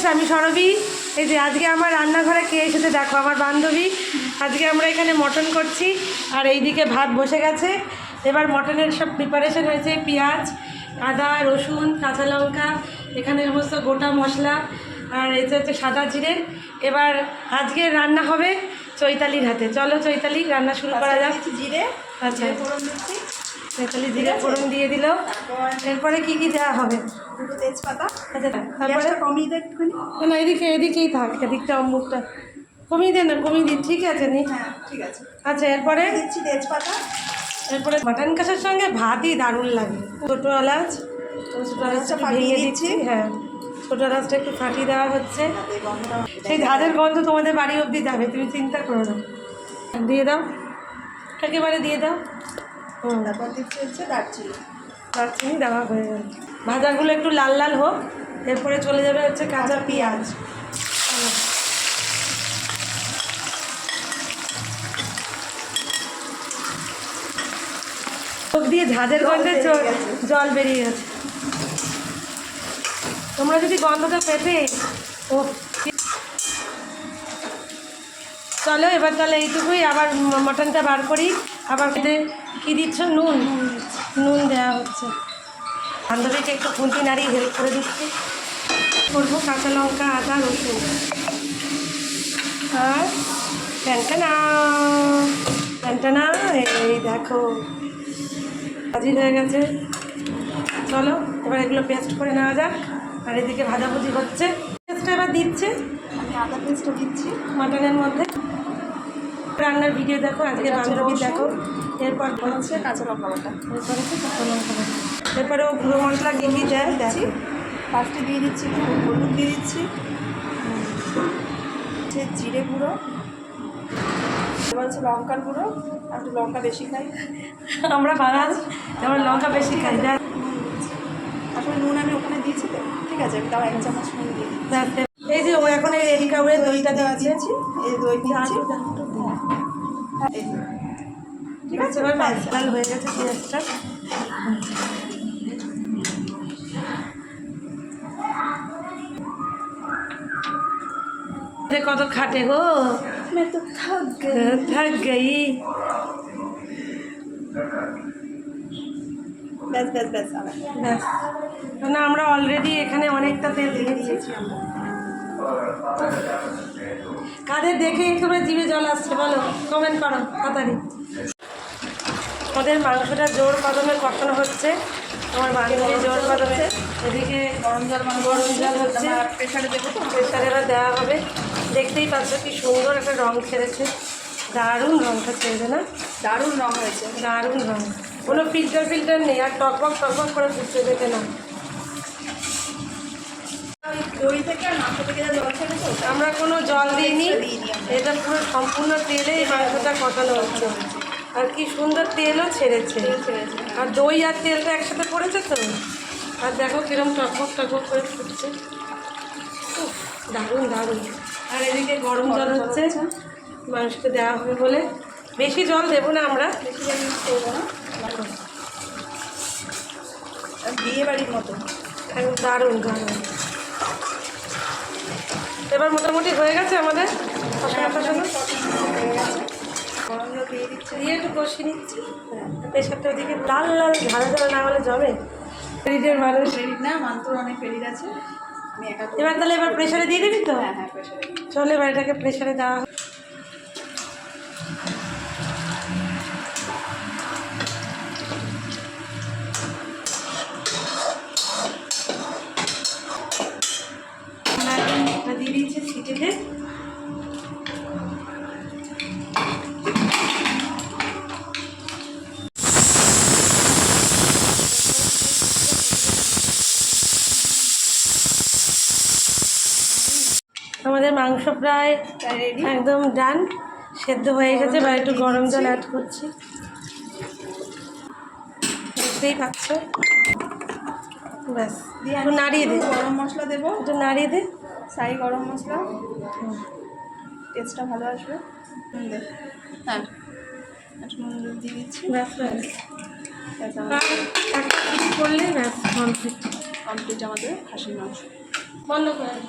Friends আমি সরবি। এই যে আজকে আমার রান্নাঘরে কে এসেছে দেখো আমার বান্ধবী। আজকে আমরা এখানে মটন করছি আর এইদিকে ভাত বসে গেছে। এবার মটনের সব প্রিপারেশন হয়েছে পেঁয়াজ আদা রসুন কাঁচা লঙ্কা এখানে সমস্ত গোটা মশলা আর এতে হচ্ছে সাদা জিরে। এবার আজকে রান্না হবে চৈতালির হাতে। চলো চৈতালি রান্না শুরু করা যাক। দিচ্ছি জিরে আচ্ছা। দিচ্ছি জিরে ফোড়ন দিয়ে দিল এরপরে কি কি দেওয়া হবে? দুটো তেজপাতা। আচ্ছা তারপরে? কমিয়ে দেয় একটুখানি। না, এদিকে এদিকেই থাক এদিকটা অমুকটা। কমিয়ে দে না কমিয়ে দিই ঠিক আছে নি? হ্যাঁ ঠিক আছে। আচ্ছা এরপরে? দিচ্ছি তেজপাতা। এরপরে মাটন কষার সঙ্গে ভাতই দারুণ লাগে। ছোটো এলাচ ছোটো এলাচটা ফাটিয়ে দিচ্ছি। হ্যাঁ। ছোটো এলাচটা একটু ফাটিয়ে দেওয়া হচ্ছে। সেই ঝাঁঝের গন্ধ তোমাদের বাড়ি অবধি যাবে তুমি চিন্তা করো না। দিয়ে দাও। একেবারে দিয়ে দাও। তারপর দিচ্ছি হচ্ছে দারচিনি। দারচিনি দেওয়া হয়ে গেল। ভাজাগুলো একটু লাল লাল হোক এরপরে চলে যাবে হচ্ছে কাঁচা পেঁয়াজ। চোখ দিয়ে ঝাঁঝের গন্ধে জল বেরিয়ে গেছে। তোমরা যদি গন্ধটা পেতে ও চলো, এবার তাহলে এইটুকুই। আবার মটনটা বার করি। আবার কী দিচ্ছ? নুন। নুন দেওয়া হচ্ছে। বান্ধবীকে একটু খুন্তি নাড়িয়ে হেল্প করে দিচ্ছি। করব কাঁচা লঙ্কা, আদা, রসুন। আর প্যান্টানা প্যান্টানা এই দেখো। হাজির হয়ে গেছে। চলো, এবার এগুলো পেস্ট করে নেওয়া যাক। আর এদিকে ভাজাভুজি হচ্ছে। পেস্টটা এবার দিচ্ছে। আমি আদা পেস্টটা দিচ্ছি। মাটনের মধ্যে। রান্নার ভিডিও দেখো আজকে বান্ধবী দেখো। এরপর হচ্ছে কাঁচা লঙ্কা বাটা। এরপর হচ্ছে কাঁচা লঙ্কা বাটা। এরপরে ও গুঁড়ো মশলা কী দেয় দেখো। ফার্স্টে দিয়ে দিচ্ছি হলুদ দিয়ে দিচ্ছি। হচ্ছে জিরে গুঁড়ো। এবার হচ্ছে লঙ্কার গুঁড়ো। আর একটু লঙ্কা বেশি খাই। আমরা বাঙাল যেমন লঙ্কা বেশি খাই দেখ। আসলে নুন আমি ওখানে দিয়েছি তো ঠিক আছে আমি তাও এক চামচ নুন দিয়ে দিচ্ছি। দেখ, দেখ। এই যে ও এখন এই রেডি কাউরে দইটা দেওয়া দিচ্ছে দিচ্ছি এই দই দিচ্ছি হ্যাঁ, এই যে। ঠিক আছে এবার লাল হয়ে গেছে পেঁয়াজটা যে কত খাটে গো मैं तो थक गई থাক গই ব্যাস ব্যাস ব্যাস ব্যাস। না আমরা অলরেডি এখানে অনেকটা তেল দিয়ে দিয়েছি। আমরা কাদের দেখে তোমরা জিভে জল আসছে বলো কমেন্ট করো তাড়াতাড়ি ওদের মাংসটা জোর কদমে কষানো হচ্ছে। আমার বান্ধবী জোর কদমে এদিকে গরম জল মানে গরম জল হচ্ছে। প্রেশারে দেবো তো? প্রেশারে এবার দেওয়া হবে। দেখতেই পাচ্ছ কি সুন্দর একটা রং ছেড়েছে। দারুণ রংটা ছেড়েছে না? দারুণ রং হয়েছে। দারুণ রং। কোনো ফিল্টার ফিল্টার নেই আর টকবক টকবক করে ফুটতে দেবে না দই থেকে আর মাংস জল ছেড়ে আমরা কোনো জল দিইনি। এটা পুরো সম্পূর্ণ তেলে এই মাংসটা কষানো হচ্ছে। আর কি সুন্দর তেলও ছেড়েছে। হ্যাঁ। আর দই আর তেলটা একসাথে পড়েছে তো? আর দেখো কিরম টকবক টকবক করে ফুটছে দারুণ দারুণ। আর এদিকে গরম জল হচ্ছে। মাংসটা দেওয়া হবে বলে। বেশি জল দেবো না আমরা। বেশি জল করব না। বিয়ে বাড়ির মতো। একদম দারুণ দারুণ। এবার মোটামুটি হয়ে গেছে আমাদের হয়ে দিয়ে একটু কষিয়ে নিচ্ছি। প্রেশারটা ওদিকে লাল লাল ঝাড়া ঝাড়া না হলে জমে। ফ্রিজের মানুষ ক্রেডিট না মান্তুর অনেক আছে। এবার তাহলে এবার প্রেশারে দিয়ে দিবি তো? হ্যাঁ হ্যাঁ প্রেশারে চলে এবার এটাকে প্রেশারে দেওয়া আমাদের মাংস প্রায় একদম ডান সেদ্ধ হয়ে গেছে। বা একটু গরম জল অ্যাড করছি। বুঝতেই পাচ্ছ? ব্যাস একটু নাড়িয়ে দে। গরম মশলা দেবো। একটু নাড়িয়ে দে। সাই গরম মশলা। টেস্টটা ভালো আসবে। হ্যাঁ দিয়ে দিচ্ছি। ব্যাস ব্যাস একটা করলে ব্যাস কমপ্লিট কমপ্লিট আমাদের খাসির মাংস। বন্ধ করে।